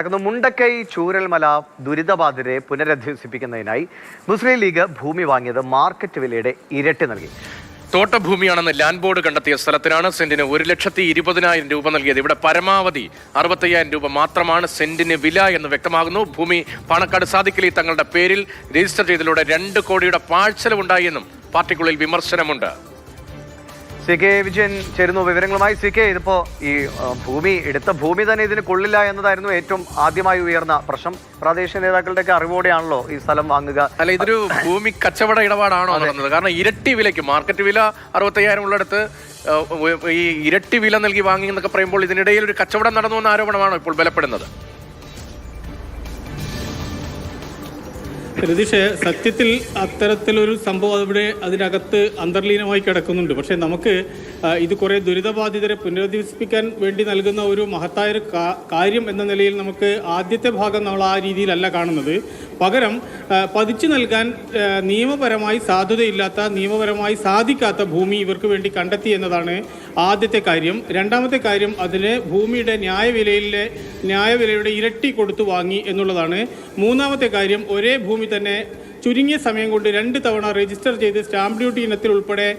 നടക്കുന്നു. മുണ്ടക്കൈ ചൂരൽമല ദുരിതബാധിതരെ പുനരധിവസിപ്പിക്കുന്നതിനായി മുസ്ലിം ലീഗ് ഭൂമി വാങ്ങിയത് മാർക്കറ്റ് വിലയുടെ ഇരട്ടി നൽകി. തോട്ടഭൂമിയാണെന്ന് ലാൻഡ് ബോർഡ് കണ്ടെത്തിയ സ്ഥലത്തിനാണ് സെന്റിന് ഒരു ലക്ഷത്തി ഇരുപതിനായിരം രൂപ നൽകിയത്. ഇവിടെ പരമാവധി അറുപത്തയ്യായിരം രൂപ മാത്രമാണ് സെന്റിന് വില എന്ന് വ്യക്തമാകുന്നു. ഭൂമി പാണക്കാട് സാദിക്കലി തങ്ങളുടെ പേരിൽ രജിസ്റ്റർ ചെയ്തതിലൂടെ രണ്ട് കോടിയുടെ പാഴ്ചലവുണ്ടായെന്നും പാർട്ടിക്കുള്ളിൽ വിമർശനമുണ്ട്. സി കെ വിജയൻ ചേരുന്നു. വിവരങ്ങളുമായി സി കെ ഇതിപ്പോ ഈ ഭൂമി എടുത്ത ഭൂമി തന്നെ ഇതിന് കൊള്ളില്ല എന്നതായിരുന്നു ഏറ്റവും ആദ്യമായി ഉയർന്ന പ്രശ്നം. പ്രാദേശിക നേതാക്കളുടെയൊക്കെ അറിവോടെയാണല്ലോ ഈ സ്ഥലം വാങ്ങുക. അല്ല ഇതൊരു ഭൂമി കച്ചവട ഇടപാടാണോ നടന്നത് കാരണം ഇരട്ടി വിലയ്ക്ക് മാർക്കറ്റ് വില അറുപത്തയ്യായിരം ഉള്ളിടത്ത് ഈ ഇരട്ടി വില നൽകി വാങ്ങി എന്നൊക്കെ പറയുമ്പോൾ ഇതിനിടയിൽ ഒരു കച്ചവടം നടന്നു എന്ന ആരോപണമാണോ ഇപ്പോൾ ബലപ്പെടുന്നത്? രതീഷ് സത്യത്തിൽ അത്തരത്തിലൊരു സംഭവം അവിടെ അതിനകത്ത് അന്തർലീനമായി കിടക്കുന്നുണ്ട്. പക്ഷേ നമുക്ക് ഇത് കുറേ ദുരിതബാധിതരെ പുനരധിവസിപ്പിക്കാൻ വേണ്ടി നൽകുന്ന ഒരു മഹത്തായ ഒരു കാര്യം എന്ന നിലയിൽ നമുക്ക് ആദ്യത്തെ ഭാഗം നമ്മൾ ആ രീതിയിലല്ല കാണുന്നത്. പകരം പതിച്ചു നൽകാൻ നിയമപരമായി സാധുതയില്ലാത്ത നിയമപരമായി സാധിക്കാത്ത ഭൂമി ഇവർക്ക് വേണ്ടി കണ്ടെത്തി എന്നതാണ് ആദ്യത്തെ കാര്യം. രണ്ടാമത്തെ കാര്യം അതിന് ഭൂമിയുടെ ന്യായവിലയിലെ ന്യായവിലയുടെ ഇരട്ടി കൊടുത്തു വാങ്ങി എന്നുള്ളതാണ്. മൂന്നാമത്തെ കാര്യം ഒരേ ഭൂമി തന്നെ ചുരുങ്ങിയ സമയം കൊണ്ട് രണ്ട് തവണ രജിസ്റ്റർ ചെയ്ത് സ്റ്റാമ്പ് ഡ്യൂട്ടി ഇനത്തിൽ ഉൾപ്പെടെ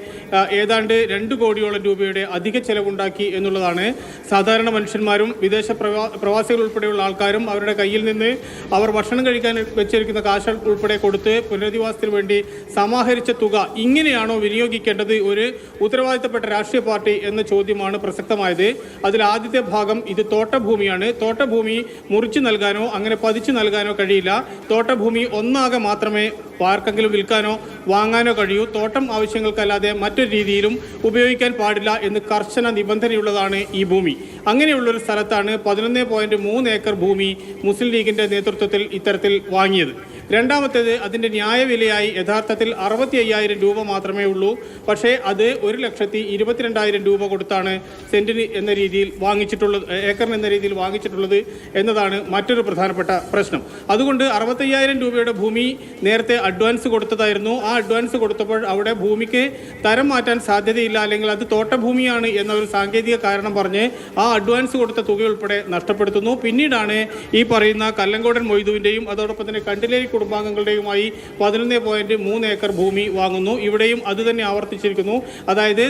ഏതാണ്ട് രണ്ട് കോടിയോളം രൂപയുടെ അധിക ചെലവുണ്ടാക്കി എന്നുള്ളതാണ്. സാധാരണ മനുഷ്യന്മാരും വിദേശ പ്രവാസികൾ ഉൾപ്പെടെയുള്ള ആൾക്കാരും അവരുടെ കയ്യിൽ നിന്ന് അവർ ഭക്ഷണം കഴിക്കാൻ വെച്ചിരിക്കുന്ന കാശ് ഉൾപ്പെടെ കൊടുത്ത് പുനരധിവാസത്തിന് വേണ്ടി സമാഹരിച്ച തുക ഇങ്ങനെയാണോ വിനിയോഗിക്കേണ്ടത്? ഒരു ഉത്തരവാദിത്തപ്പെട്ട രാഷ്ട്രീയ പാർട്ടി എന്ന ചോദ്യമാണ് പ്രസക്തമായത്. അതിൽ ആദ്യത്തെ ഭാഗം ഇത് തോട്ടഭൂമിയാണ്. തോട്ടഭൂമി മുറിച്ചു നൽകാനോ അങ്ങനെ പതിച്ചു നൽകാനോ കഴിയില്ല. തോട്ടഭൂമി ഒന്നാകെ മാത്രമേ Sweet. ആർക്കെങ്കിലും വിൽക്കാനോ വാങ്ങാനോ കഴിയൂ. തോട്ടം ആവശ്യങ്ങൾക്കല്ലാതെ മറ്റൊരു രീതിയിലും ഉപയോഗിക്കാൻ പാടില്ല എന്ന് കർശന നിബന്ധനയുള്ളതാണ് ഈ ഭൂമി. അങ്ങനെയുള്ളൊരു സ്ഥലത്താണ് പതിനൊന്ന് പോയിന്റ് മൂന്ന് ഏക്കർ ഭൂമി മുസ്ലിം ലീഗിന്റെ നേതൃത്വത്തിൽ ഇത്തരത്തിൽ വാങ്ങിയത്. രണ്ടാമത്തേത് അതിന്റെ ന്യായവിലയായി യഥാർത്ഥത്തിൽ അറുപത്തി അയ്യായിരം രൂപ മാത്രമേ ഉള്ളൂ. പക്ഷേ അത് ഒരു ലക്ഷത്തി ഇരുപത്തിരണ്ടായിരം രൂപ കൊടുത്താണ് സെന്റിന് എന്ന രീതിയിൽ വാങ്ങിച്ചിട്ടുള്ളത് ഏക്കറിന് എന്ന രീതിയിൽ വാങ്ങിച്ചിട്ടുള്ളത് എന്നതാണ് മറ്റൊരു പ്രധാനപ്പെട്ട പ്രശ്നം. അതുകൊണ്ട് അറുപത്തയ്യായിരം രൂപയുടെ ഭൂമി നേരത്തെ അഡ്വാൻസ് കൊടുത്തതായിരുന്നു. ആ അഡ്വാൻസ് കൊടുത്തപ്പോൾ അവിടെ ഭൂമിക്ക് തരം മാറ്റാൻ സാധ്യതയില്ല അല്ലെങ്കിൽ അത് തോട്ടഭൂമിയാണ് എന്ന ഒരു സാങ്കേതിക കാരണം പറഞ്ഞ് ആ അഡ്വാൻസ് കൊടുത്ത തുക ഉൾപ്പെടെ നഷ്ടപ്പെടുത്തുന്നു. പിന്നീടാണ് ഈ പറയുന്ന കല്ലങ്കോടൻ മൊയ്തുവിന്റെയും അതോടൊപ്പം തന്നെ കണ്ടിലേരി കുടുംബാംഗങ്ങളുടെയുമായി പതിനൊന്ന് പോയിന്റ് മൂന്ന് ഏക്കർ ഭൂമി വാങ്ങുന്നു. ഇവിടെയും അത് തന്നെ ആവർത്തിച്ചിരിക്കുന്നു. അതായത്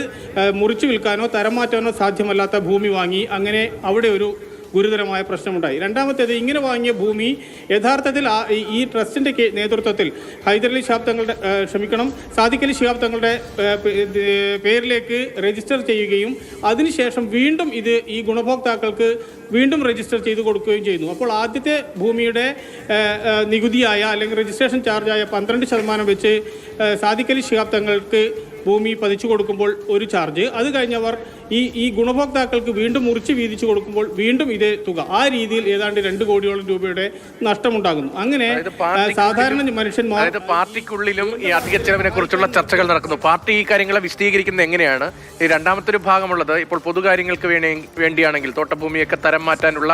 മുറിച്ചു വിൽക്കാനോ തരം മാറ്റാനോ സാധ്യമല്ലാത്ത ഭൂമി വാങ്ങി അങ്ങനെ അവിടെ ഒരു ഗുരുതരമായ പ്രശ്നമുണ്ടായി. രണ്ടാമത്തേത് ഇങ്ങനെ വാങ്ങിയ ഭൂമി യഥാർത്ഥത്തിൽ ഈ- ട്രസ്റ്റിന്റെ നേതൃത്വത്തിൽ ഹൈദരലി ശിഹാബ് തങ്ങളുടെ ക്ഷമിക്കണം സാദിഖലി ശിഹാബ് തങ്ങളുടെ പേരിലേക്ക് രജിസ്റ്റർ ചെയ്യുകയും അതിനുശേഷം വീണ്ടും ഇത് ഈ ഗുണഭോക്താക്കൾക്ക് വീണ്ടും രജിസ്റ്റർ ചെയ്ത് കൊടുക്കുകയും ചെയ്യുന്നു. അപ്പോൾ ആദ്യത്തെ ഭൂമിയുടെ നികുതിയായ അല്ലെങ്കിൽ രജിസ്ട്രേഷൻ ചാർജായ പന്ത്രണ്ട് ശതമാനം വെച്ച് സാദിഖലി ശിഹാബ് തങ്ങൾക്ക് ഭൂമി പതിച്ചു കൊടുക്കുമ്പോൾ ഒരു ചാർജ്. അത് കഴിഞ്ഞവർ ഈ ഈ ഗുണഭോക്താക്കൾക്ക് വീണ്ടും മുറിച്ച് വീതിച്ചു കൊടുക്കുമ്പോൾ വീണ്ടും ഇതേ തുക. ആ രീതിയിൽ ഏതാണ്ട് രണ്ട് കോടിയോളം രൂപയുടെ നഷ്ടമുണ്ടാകുന്നു. അങ്ങനെ സാധാരണ മനുഷ്യന്മാർ പാർട്ടിക്കുള്ളിലും ഈ അധിക ചെലവിനെ കുറിച്ചുള്ള ചർച്ചകൾ നടക്കുന്നു. പാർട്ടി ഈ കാര്യങ്ങളെ വിശദീകരിക്കുന്നത് എങ്ങനെയാണ്? ഈ രണ്ടാമത്തെ ഒരു ഭാഗമുള്ളത്. ഇപ്പോൾ പൊതുകാര്യങ്ങൾക്ക് വേണേ വേണ്ടിയാണെങ്കിൽ തോട്ടഭൂമിയൊക്കെ തരം മാറ്റാനുള്ള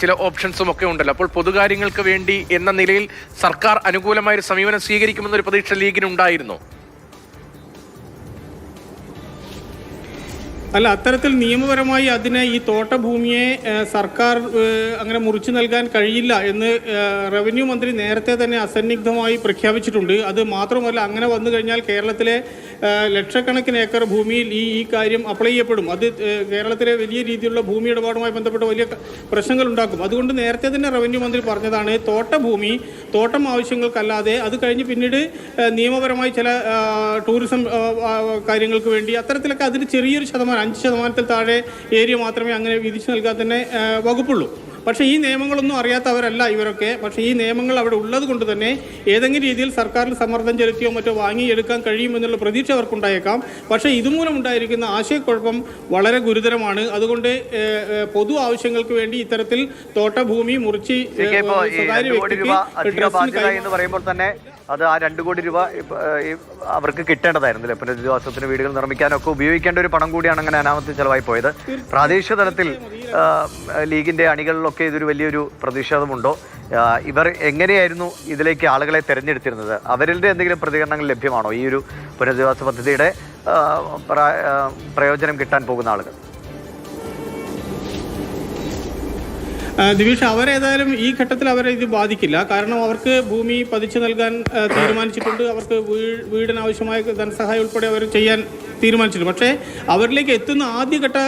ചില ഓപ്ഷൻസും ഒക്കെ ഉണ്ടല്ലോ. അപ്പോൾ പൊതുകാര്യങ്ങൾക്ക് വേണ്ടി എന്ന നിലയിൽ സർക്കാർ അനുകൂലമായ ഒരു സമീപനം സ്വീകരിക്കുമെന്നൊരു പ്രതീക്ഷ ലീഗിനുണ്ടായിരുന്നു? അല്ല അത്തരത്തിൽ നിയമപരമായി അതിനെ ഈ തോട്ടഭൂമിയെ സർക്കാർ അങ്ങനെ മുറിച്ചു നൽകാൻ കഴിയില്ല എന്ന് റവന്യൂ മന്ത്രി നേരത്തെ തന്നെ അസന്നിഗ്ധമായി പ്രഖ്യാപിച്ചിട്ടുണ്ട്. അത് മാത്രമല്ല അങ്ങനെ വന്നു കഴിഞ്ഞാൽ കേരളത്തിലെ ലക്ഷക്കണക്കിന് ഏക്കർ ഭൂമിയിൽ ഈ ഈ കാര്യം അപ്ലൈ ചെയ്യപ്പെടും. അത് കേരളത്തിലെ വലിയ രീതിയിലുള്ള ഭൂമി ഇടപാടുമായി ബന്ധപ്പെട്ട് വലിയ പ്രശ്നങ്ങൾ ഉണ്ടാക്കും അതുകൊണ്ട് നേരത്തെ തന്നെ റവന്യൂ മന്ത്രി പറഞ്ഞതാണ് തോട്ടഭൂമി തോട്ടം ആവശ്യങ്ങൾക്കല്ലാതെ അത് കഴിഞ്ഞ് പിന്നീട് നിയമപരമായി ചില ടൂറിസം കാര്യങ്ങൾക്ക് വേണ്ടി അത്തരത്തിലൊക്കെ അതിന് ചെറിയൊരു ശതമാനം അഞ്ച് ശതമാനത്തിൽ താഴെ ഏരിയ മാത്രമേ അങ്ങനെ വിധിച്ചു നൽകാൻ തന്നെ വകുപ്പുള്ളൂ. പക്ഷേ ഈ നിയമങ്ങളൊന്നും അറിയാത്തവരല്ല ഇവരൊക്കെ. പക്ഷേ ഈ നിയമങ്ങൾ അവിടെ ഉള്ളത് കൊണ്ട് തന്നെ ഏതെങ്കിലും രീതിയിൽ സർക്കാരിൽ സമ്മർദ്ദം ചെലുത്തിയോ മറ്റോ വാങ്ങിയെടുക്കാൻ കഴിയുമെന്നുള്ള പ്രതീക്ഷ അവർക്കുണ്ടായേക്കാം. പക്ഷേ ഇതുമൂലം ഉണ്ടായിരിക്കുന്ന ആശയക്കുഴപ്പം വളരെ ഗുരുതരമാണ്. അതുകൊണ്ട് പൊതു ആവശ്യങ്ങൾക്ക് വേണ്ടി ഇത്തരത്തിൽ തോട്ടഭൂമി മുറിച്ച് സ്വകാര്യ വ്യക്തിക്ക് എന്ന് പറയുമ്പോൾ തന്നെ അത് ആ രണ്ട് കോടി രൂപ അവർക്ക് കിട്ടേണ്ടതായിരുന്നു അല്ലേ പുനരധിവാസത്തിന് വീടുകൾ നിർമ്മിക്കാനൊക്കെ ഉപയോഗിക്കേണ്ട ഒരു പണം കൂടിയാണ് അങ്ങനെ അനാമത്തിൽ ചെലവായി പോയത്. പ്രാദേശിക തലത്തിൽ ലീഗിന്റെ അണികളിലൊക്കെ ഇതൊരു വലിയൊരു പ്രതിഷേധമുണ്ടോ? ഇവർ എങ്ങനെയായിരുന്നു ഇതിലേക്ക് ആളുകളെ തിരഞ്ഞെടുത്തിരുന്നത്? അവരുടെ എന്തെങ്കിലും പ്രതികരണങ്ങൾ ലഭ്യമാണോ ഈ ഒരു പുനരധിവാസ പദ്ധതിയുടെ പ്രയോജനം കിട്ടാൻ പോകുന്ന ആളുകൾ? ദിവിഷ അവരേതായാലും ഈ ഘട്ടത്തിൽ അവരെ ഇത് ബാധിക്കില്ല. കാരണം അവർക്ക് ഭൂമി പതിച്ചു നൽകാൻ തീരുമാനിച്ചിട്ടുണ്ട്. അവർക്ക് വീടിനാവശ്യമായ ധനസഹായം ഉൾപ്പെടെ അവർ ചെയ്യാൻ തീരുമാനിച്ചിട്ടുണ്ട്. പക്ഷേ അവരിലേക്ക് എത്തുന്ന ആദ്യഘട്ട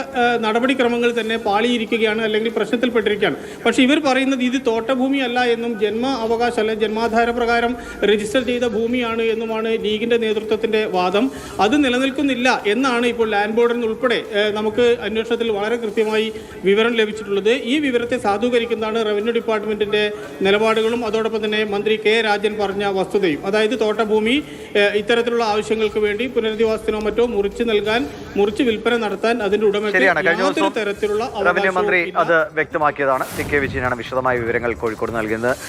നടപടിക്രമങ്ങൾ തന്നെ പാളിയിരിക്കുകയാണ് അല്ലെങ്കിൽ പ്രശ്നത്തിൽപ്പെട്ടിരിക്കുകയാണ്. പക്ഷേ ഇവർ പറയുന്നത് ഇത് തോട്ടഭൂമി അല്ല എന്നും ജന്മ അവകാശം അല്ലെ ജന്മാധാര പ്രകാരം രജിസ്റ്റർ ചെയ്ത ഭൂമിയാണ് എന്നുമാണ് ലീഗിന്റെ നേതൃത്വത്തിന്റെ വാദം. അത് നിലനിൽക്കുന്നില്ല എന്നാണ് ഇപ്പോൾ ലാൻഡ് ബോർഡിൽ നിന്നുൾപ്പെടെ നമുക്ക് അന്വേഷണത്തിൽ വളരെ കൃത്യമായി വിവരം ലഭിച്ചിട്ടുള്ളത്. ഈ വിവരത്തെ സാധൂകരിക്കുന്നതാണ് റവന്യൂ ഡിപ്പാർട്ട്മെന്റിന്റെ നിലപാടുകളും. അതോടൊപ്പം തന്നെ മന്ത്രി കെ രാജൻ പറഞ്ഞ വസ്തുതയും. അതായത് തോട്ടഭൂമി ഇത്തരത്തിലുള്ള ആവശ്യങ്ങൾക്ക് വേണ്ടി പുനരധിവാസത്തിനോ മറ്റോ മുറിച്ചു നൽകാൻ മുറിച്ച് വിൽപ്പന നടത്താൻ അതിന്റെ ഉടമയ്ക്ക് യാതൊരു തരത്തിലുള്ള മന്ത്രി അത് വ്യക്തമാക്കിയതാണ്. സി കെ വിജയനാണ് വിശദമായ വിവരങ്ങൾ കോഴിക്കോട് നൽകുന്നത്